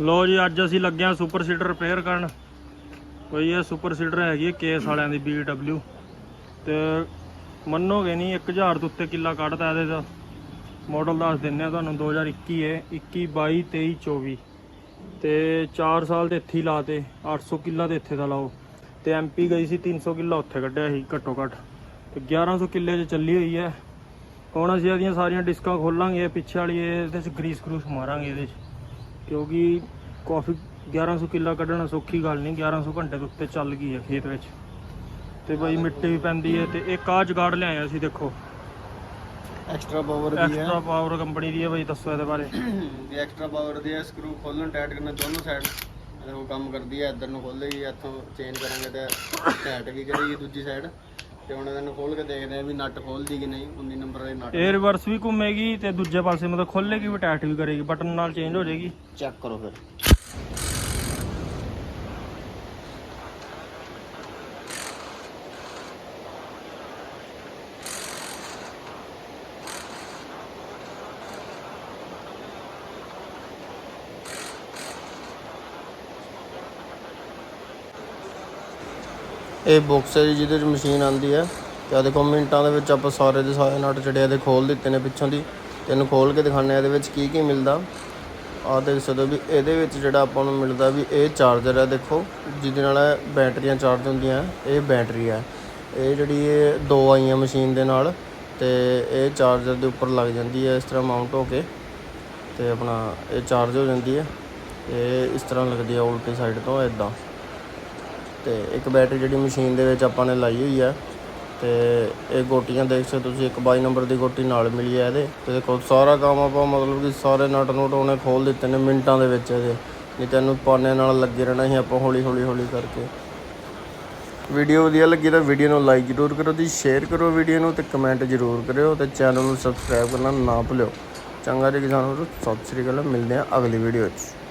ਲੋ ਜੀ, ਅੱਜ ਅਸੀਂ ਲੱਗੇ ਆ ਸੁਪਰ ਸੀਡਰ ਰਿਪੇਅਰ ਕਰਨ। ਕੋਈ ਇਹ ਸੁਪਰ ਸੀਡਰ ਹੈਗੀ ਕੇਸ ਵਾਲਿਆਂ ਦੀ BW ਤੇ ਮੰਨੋਗੇ ਨਹੀਂ 1000 ਤੋਂ ਉੱਤੇ ਕਿੱਲਾ ਕੱਢਦਾ ਇਹਦੇ ਦਾ। ਮਾਡਲ ਦੱਸ ਦਿੰਨੇ ਆ ਤੁਹਾਨੂੰ 2021 ਹੈ। 21 22 23 24 ਤੇ 4 ਸਾਲ ਤੇ ਇੱਥੇ ਹੀ ਲਾਤੇ 800 ਕਿੱਲਾ ਤੇ ਇੱਥੇ ਦਾ ਲਾਓ। ਤੇ ਐਮਪੀ ਗਈ ਸੀ 300 ਕਿੱਲਾ ਉੱਥੇ ਕੱਢਿਆ ਸੀ, ਘੱਟੋ ਘੱਟ। ਤੇ 1100 ਕਿੱਲੇ 'ਚ ਚੱਲੀ ਹੋਈ ਹੈ। ਹੁਣ ਅਸੀਂ ਇਹਦੀਆਂ ਸਾਰੀਆਂ ਡਿਸਕਾਂ ਖੋਲਾਂਗੇ ਪਿੱਛੇ ਵਾਲੀ, ਇਹਦੇ 'ਚ ਗਰੀਸ ਗਰੂਸ ਮਾਰਾਂਗੇ ਇਹਦੇ 'ਚ। ਕਿਉਂਕਿ ਕਾਫੀ 1100 ਕਿੱਲਾ ਕੱਢਣਾ ਸੌਖੀ ਗੱਲ ਨਹੀਂ 1100 ਘੰਟੇ ਦੇ ਉੱਤੇ ਚੱਲ ਗਈ ਹੈ ਖੇਤ ਵਿੱਚ। ਤੇ ਬਈ ਮਿੱਟੀ ਵੀ ਪੈਂਦੀ ਹੈ ਤੇ ਇੱਕ ਆਹ ਜਗਾੜ ਲਿਆਏ ਅਸੀਂ ਦੇਖੋ। ਐਕਸਟਰਾ ਪਾਵਰ ਦੀ ਹੈ। ਐਕਸਟਰਾ ਪਾਵਰ ਕੰਪਨੀ ਦੀ ਹੈ ਬਈ ਦੱਸੋ ਇਹਦੇ ਬਾਰੇ। ਇਹ ਐਕਸਟਰਾ ਪਾਵਰ ਦੀ ਹੈ ਸਕਰੂ ਖੋਲਣ ਟਾਈਟ ਕਰਨਾ ਦੋਨੋਂ ਸਾਈਡ ਦੇਖੋ ਕੰਮ ਕਰਦੀ ਹੈ ਇੱਧਰ ਨੂੰ ਖੋਲੇਗੀ ਇੱਥੋਂ ਚੇਂਜ ਕਰਾਂਗੇ ਤੇ ਟਾਈਟ ਵੀ ਕਰੇਗੀ ਦੂਜੀ ਸਾਈਡ ਤੇ ਹੁਣ ਇਹਨਾਂ ਖੋਲ ਕੇ ਦੇਖਦੇ ਆ ਵੀ ਨਟ ਖੋਲਦੀ ਕਿ ਨਹੀਂ 19 ਨੰਬਰ ਵਾਲੀ ਨਟ। ਇਹ ਰਿਵਰਸ ਵੀ ਘੁੰਮੇਗੀ ਤੇ ਦੂਜੇ ਪਾਸੇ ਮਤਲਬ ਖੋਲੇਗੀ ਵੀ ਟਾਈਟ ਵੀ ਕਰੇਗੀ ਬਟਨ ਨਾਲ ਚੇਂਜ ਹੋ ਜਾਏਗੀ। ਚੈੱਕ ਕਰੋ ਫਿਰ। ਇਹ ਬਾਕਸ ਹੈ ਜੀ, ਜਿਹਦੇ 'ਚ ਮਸ਼ੀਨ ਆਂਦੀ ਹੈ। ਤੇ ਆ ਦੇਖੋ, ਮਿੰਟਾਂ ਦੇ ਵਿੱਚ ਆਪਾਂ ਸਾਰੇ ਦੇ ਸਾਰੇ ਨਟ ਜਿਹੜੇ ਇਹਦੇ ਖੋਲ ਦਿੱਤੇ ਨੇ ਪਿੱਛੋਂ ਦੀ। ਤੇ ਇਹਨੂੰ ਖੋਲ ਕੇ ਦਿਖਾਉਂਦੇ ਆ ਇਹਦੇ ਵਿੱਚ ਕੀ ਕੀ ਮਿਲਦਾ। ਆ ਦੇਖ ਸਕਦੇ ਹੋ ਵੀ ਇਹਦੇ ਵਿੱਚ ਜਿਹੜਾ ਆਪਾਂ ਨੂੰ ਮਿਲਦਾ ਵੀ ਇਹ ਚਾਰਜਰ ਹੈ, ਦੇਖੋ, ਜਿਹਦੇ ਨਾਲ ਬੈਟਰੀਆਂ ਚਾਰਜ ਹੁੰਦੀਆਂ, ਇਹ ਬੈਟਰੀ ਹੈ। ਇਹ ਜਿਹੜੀ ਇਹ ਦੋ ਆਈਆਂ ਮਸ਼ੀਨ ਦੇ ਨਾਲ, ਤੇ ਇਹ ਚਾਰਜਰ ਦੇ ਉੱਪਰ ਲੱਗ ਜਾਂਦੀ ਹੈ ਇਸ ਤਰ੍ਹਾਂ ਮਾਊਂਟ ਹੋ ਕੇ। ਤੇ ਆਪਣਾ ਇਹ ਚਾਰਜ ਹੋ ਜਾਂਦੀ ਹੈ। ਇਹ ਇਸ ਤਰ੍ਹਾਂ ਲੱਗਦੀ ਹੈ ਉਲਟੀ ਸਾਈਡ ਤੋਂ ਇਦਾਂ ਤੇ ਇੱਕ ਬੈਟਰੀ ਜਿਹੜੀ ਮਸ਼ੀਨ ਦੇ ਵਿੱਚ ਆਪਾਂ ਨੇ ਲਾਈ ਹੋਈ ਹੈ ਤੇ ਇਹ ਗੋਟੀਆਂ ਦੇਖ ਸਕਦੇ ਹੋ ਤੁਸੀਂ, ਇੱਕ 22 ਨੰਬਰ ਦੀ ਗੋਟੀ ਨਾਲ ਮਿਲੀ ਹੈ ਇਹਦੇ। ਤੇ ਦੇਖੋ, ਸਾਰਾ ਕੰਮ ਆਪਾਂ ਮਤਲਬ ਕਿ ਸਾਰੇ ਨਟ ਨੋਟ ਉਹਨੇ ਖੋਲ ਦਿੱਤੇ ਨੇ ਮਿੰਟਾਂ ਦੇ ਵਿੱਚ ਇਹਦੇ। ਨਹੀਂ ਤੈਨੂੰ ਪਾਨੇ ਨਾਲ ਲੱਗੇ ਰਹਿਣਾ ਸੀ ਆਪਾਂ ਹੌਲੀ ਹੌਲੀ ਹੌਲੀ ਕਰਕੇ। ਵੀਡੀਓ ਵਧੀਆ ਲੱਗੀ ਤਾਂ ਵੀਡੀਓ ਨੂੰ ਲਾਈਕ ਜ਼ਰੂਰ ਕਰੋ ਜੀ ਸ਼ੇਅਰ ਕਰੋ ਵੀਡੀਓ ਨੂੰ ਤੇ ਕਮੈਂਟ ਜ਼ਰੂਰ ਕਰਿਓ ਤੇ ਚੈਨਲ ਨੂੰ ਸਬਸਕ੍ਰਾਈਬ ਕਰਨਾ ਨਾ ਭੁੱਲਿਓ। ਚੰਗਾ ਜੀ ਕਿਸਾਨੋ ਸਤਿ ਸ੍ਰੀ ਅਕਾਲ, ਮਿਲਦੇ ਹਾਂ ਅਗਲੀ ਵੀਡੀਓ 'ਚ।